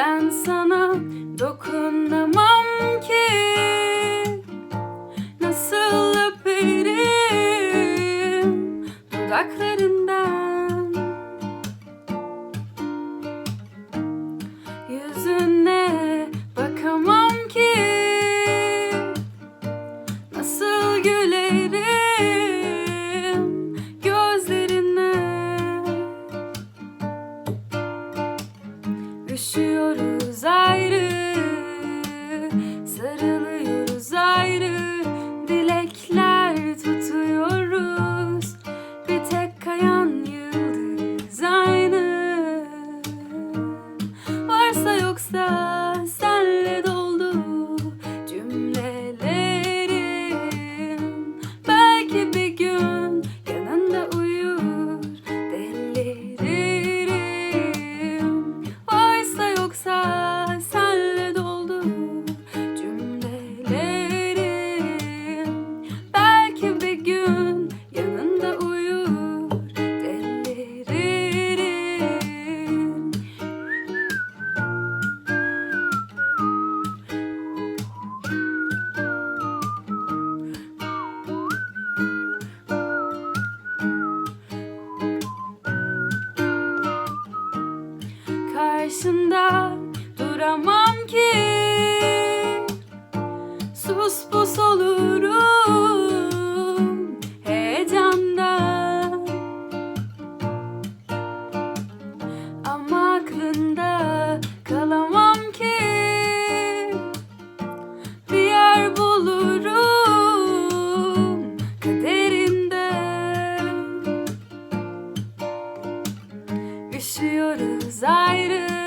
Ben sana dokunamam ki Üşüyoruz ayrı Sarılıyoruz ayrı Dilekler tutuyoruz. Bir tek kayan yıldız aynı. Varsa yoksa karşında duramam ki. Sus pus olurum heyecandan Ama aklında kalamam ki. Bir yer bulurum kaderinde. Üşüyoruz ayrı